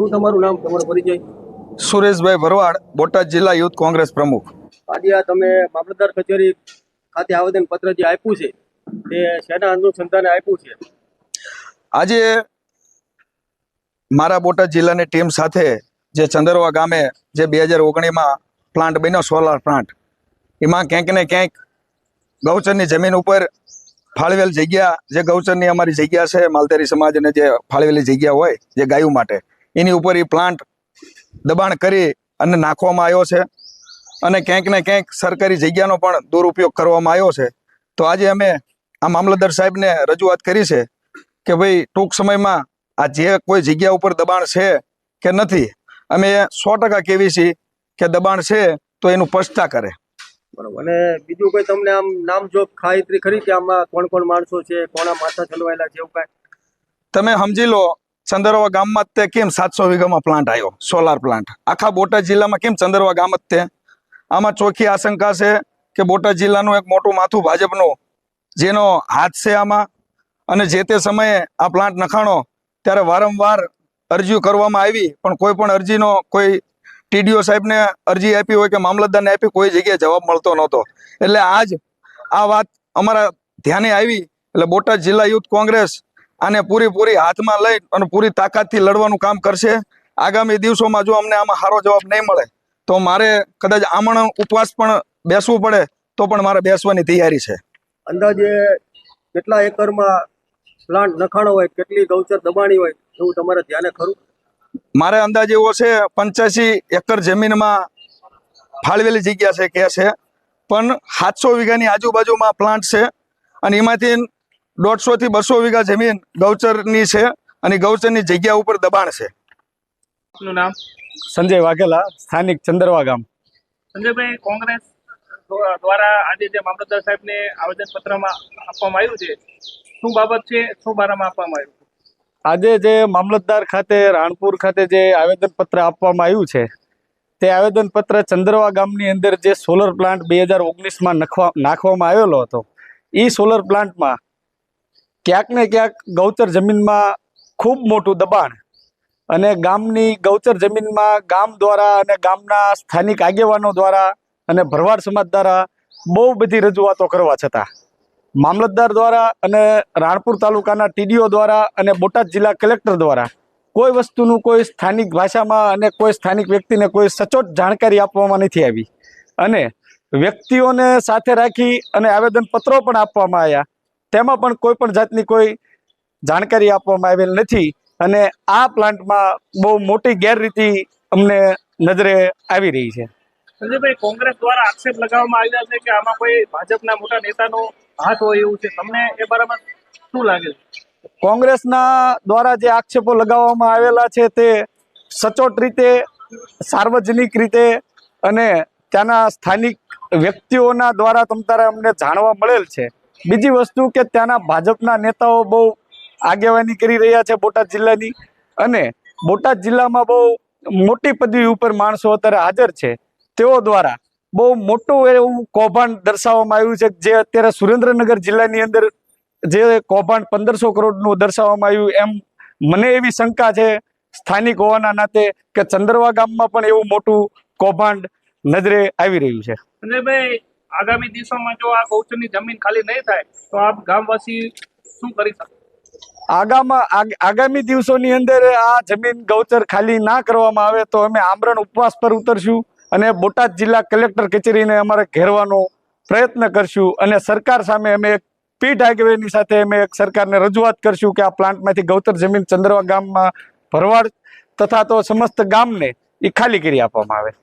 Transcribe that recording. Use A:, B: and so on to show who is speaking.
A: શું તમારું નામ તમારો પરિચય?
B: સુરેશભાઈ ભરવાડ બોટાદ જિલ્લા યુથ કોંગ્રેસ પ્રમુખ.
A: આજે આ તમે મામલતદાર કચેરી ખાતે આવેદન પત્ર જે આપ્યું છે તે શેના અનુસંધાને આપ્યું છે?
B: આજે મારા બોટાદ જિલ્લાની ટીમ સાથે જે ચંદરવા ગામે જે બે હજાર ઓગણીમાં પ્લાન્ટ બન્યો સોલાર પ્લાન્ટ એમાં ક્યાંક ને ક્યાંક ગૌચરની જમીન ઉપર ફાળવેલ જગ્યા જે ગૌચરની અમારી જગ્યા છે માલધારી સમાજને જે ફાળવેલી જગ્યા હોય જે ગાયો માટે એની ઉપર એ પ્લાન્ટ દબાણ કરી અને નાખવામાં આવ્યો છે. અને ક્યાંક ને ક્યાંક સરકારી જગ્યાનો પણ દુરુપયોગ કરવામાં આવ્યો છે. તો આજે અમે આ મામલતદાર સાહેબને રજૂઆત કરી છે કે ભાઈ ટૂંક સમયમાં આ જે કોઈ જગ્યા ઉપર દબાણ છે કે નથી અમે સો ટકા કેવી છીએ કે દબાણ છે તો એનું પસ્તા કરે.
A: બરોબર. અને બીજું કોઈ તમને આમ નામ જોબ ખાતરી ખરી કે આમાં કોણ કોણ માણસો છે કોના માથા ચલવાયેલા છે એવું કાંઈ?
B: તમે સમજી લો ચંદરવા ગામમાં તે કેમ સાતસો વીઘામાં પ્લાન્ટ આવ્યો? સોલાર પ્લાન્ટ આખા બોટાદ જિલ્લામાં કેમ ચંદરવા ગામ જ તે? આમાં ચોખ્ખી આશંકા છે કે બોટાદ જિલ્લાનું એક મોટું માથું ભાજપનું જેનો હાથ છે આમાં અને જે તે સમયે આ પ્લાન્ટ નખાણો ત્યારે વારંવાર અરજીઓ કરવામાં આવી, પણ કોઈ પણ અરજીનો કોઈ ટીડીઓ સાહેબને અરજી આપી હોય કે મામલતદારને આપી કોઈ જગ્યાએ જવાબ મળતો નહોતો. એટલે આજ આ વાત અમારા ધ્યાને આવી, એટલે બોટાદ જિલ્લા યુથ કોંગ્રેસ આને પૂરેપૂરી હાથમાં લઈ અને પૂરી તાકાતથી લડવાનું કામ કરશે. આગામી દિવસોમાં જો અમને આમાં સારો જવાબ નહીં મળે તો મારે કદાચ આમણ ઉપવાસ પણ બેસવું પડે તો પણ મારે બેસવાની તૈયારી છે.
A: અંદાજે કેટલા એકરમાં પ્લાન્ટ નખાણો હોય કેટલી ગૌચર દબાણી હોય એવું તમારે ધ્યાને ખરું?
B: મારે અંદાજ એવો છે પંચ્યાસી એકર જમીનમાં ફાળવેલી જગ્યા છે કે છે. પણ સાતસો વીઘાની આજુબાજુમાં પ્લાન્ટ છે અને એમાંથી દોઢસો થી બસો વીઘા જમીન ગૌચરની છે અને ગૌચરની જગ્યા ઉપર દબાણ છે.
C: આપનું નામ?
D: સંજય વાઘેલા સ્થાનિક ચંદરવા ગામ.
C: સંજયભાઈ કોંગ્રેસ દ્વારા આજે જે મામલતદાર સાહેબને આવેદન પત્રમાં આપવામાં આવ્યું છે શું બાબત છે શું બારામાં આપવામાં આવ્યું
D: આજે જે મામલતદાર ખાતે રાણપુર ખાતે જે આવેદનપત્ર આપવામાં આવ્યું છે તે આવેદનપત્ર ચંદરવા ગામની અંદર જે સોલર પ્લાન્ટ બે હજાર ઓગણીસમાં નાખવામાં આવેલો હતો એ સોલર પ્લાન્ટમાં ક્યાંક ને ક્યાંક ગૌચર જમીનમાં ખૂબ મોટું દબાણ અને ગામની ગૌચર જમીનમાં ગામ દ્વારા અને ગામના સ્થાનિક આગેવાનો દ્વારા અને ભરવાડ સમાજ દ્વારા બહુ બધી રજૂઆતો કરવા છતાં. મામલતદાર દ્વારા અને રાણપુર તાલુકાના ટીડીઓ દ્વારા અને બોટાદ જિલ્લા કલેક્ટર દ્વારા કોઈ વસ્તુનું કોઈ સ્થાનિક ભાષામાં અને કોઈ સ્થાનિક વ્યક્તિને કોઈ સચોટ જાણકારી આપવામાં નથી આવી. અને વ્યક્તિઓને સાથે રાખી અને આવેદનપત્રો પણ આપવામાં આવ્યા. તેમાં પણ કોઈ પણ જાતની કોઈ જાણકારી આપવામાં આવેલ નથી અને આ પ્લાન્ટમાં બહુ મોટી ગેરરીતિ અમને નજરે આવી રહી છે.
C: સંજયભાઈ કોંગ્રેસ દ્વારા આક્ષેપ લગાવવામાં આવ્યા છે કે આમાં કોઈ ભાજપના મોટા નેતાનો હાથ હોય એવું છે. તમને એ બારામાં શું લાગે છે?
D: કોંગ્રેસના દ્વારા જે આક્ષેપો લગાવવામાં આવેલા છે તે સચોટ રીતે સાર્વજનિક રીતે અને ત્યાંના સ્થાનિક વ્યક્તિઓના દ્વારા તમતારે અમને જાણવા મળેલ છે. બીજી વસ્તુ કે ત્યાંના ભાજપના નેતાઓ બહુ આગેવાની કરી રહ્યા છે બોટાદ જિલ્લાની. અને બોટાદ જિલ્લામાં બહુ મોટી પદવી ઉપર માણસો અત્યારે હાજર છે. તેઓ દ્વારા બહુ મોટું એવું કૌભાંડ દર્શાવવામાં આવ્યું છે જે અત્યારે સુરેન્દ્રનગર જિલ્લાની અંદર જે કૌભાંડ પંદરસો કરોડનું દર્શાવવામાં આવ્યું એમ મને એવી શંકા છે સ્થાનિક હોવાના નાતે કે ચંદરવા ગામમાં પણ એવું મોટું કૌભાંડ નજરે આવી રહ્યું છે.
C: સંજયભાઈ આગામી દિવસોમાં જો આ ગૌચરની જમીન ખાલી નહીં થાય, તો આપ ગામવાસી શું કરી શકો?
D: આગામાં આગામી દિવસોની અંદર આ જમીન ગૌચર ખાલી ના કરવામાં આવે તો અમે આમરણ ઉપવાસ પર ઉતરશું અને બોટાદ જિલ્લા કલેક્ટર કચેરીને અમારે ઘેરવાનો પ્રયત્ન કરશું અને સરકાર સામે અમે એક પીઠ આગેવાની સાથે અમે એક સરકારને રજૂઆત કરશું કે આ પ્લાન્ટમાંથી ગૌચર જમીન ચંદ્રવા ગામમાં ભરવાડ તથા તો સમસ્ત ગામને એ ખાલી કરી આપવામાં આવે.